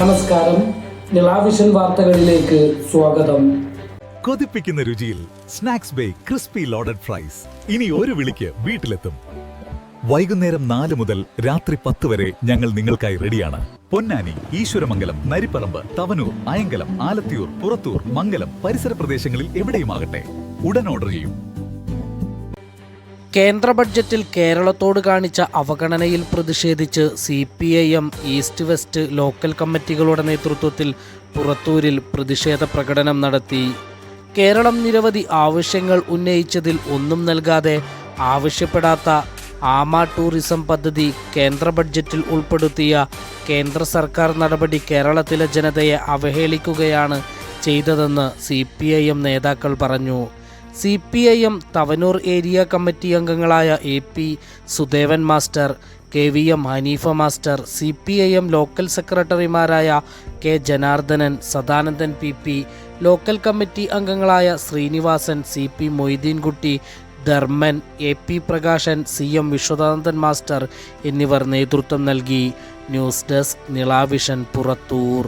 നമസ്കാരം. നിളാവിഷൻ വാർത്തകളിലേക്ക് സ്വാഗതം. കൊതിപ്പിക്കുന്ന രുചിയിൽ snacks bay crispy loaded fries. ഇനി ഒരു വിളിക്ക് വീട്ടിലെത്തും. വൈകുന്നേരം നാല് മുതൽ രാത്രി പത്ത് വരെ ഞങ്ങൾ നിങ്ങൾക്കായി റെഡിയാണ്. പൊന്നാനി ഈശ്വരമംഗലം നരിപ്പറമ്പ് തവനൂർ അയങ്കലം ആലത്തിയൂർ പുറത്തൂർ മംഗലം പരിസര പ്രദേശങ്ങളിൽ എവിടെയുമാകട്ടെ. ഉടൻ ഓർഡർ ചെയ്യും. കേന്ദ്ര ബഡ്ജറ്റിൽ കേരളത്തോട് കാണിച്ച അവഗണനയിൽ പ്രതിഷേധിച്ച് C P I M east west local കമ്മിറ്റികളുടെ നേതൃത്വത്തിൽ പുറത്തൂരിൽ പ്രതിഷേധ പ്രകടനം നടത്തി. കേരളം നിരവധി ആവശ്യങ്ങൾ ഉന്നയിച്ചതിൽ ഒന്നും നൽകാതെ ആവശ്യപ്പെടാത്ത ആമ ടൂറിസം പദ്ധതി കേന്ദ്ര ബഡ്ജറ്റിൽ ഉൾപ്പെടുത്തിയ കേന്ദ്ര സർക്കാർ നടപടി കേരളത്തിലെ ജനതയെ അവഹേളിക്കുകയാണ് ചെയ്തതെന്ന് സി നേതാക്കൾ പറഞ്ഞു. C P I M Thavanur area committee അംഗങ്ങളായ A P Sudevan master K V M Haneefa master C P I M local സെക്രട്ടറിമാരായ K Janardhanan Sadanandan P P local committee അംഗങ്ങളായ Srinivasan C P Moideenkutty Dharman A P Prakashan C M Viswanathan master എന്നിവർ നേതൃത്വം നൽകി. News desk Nilavision Purathur.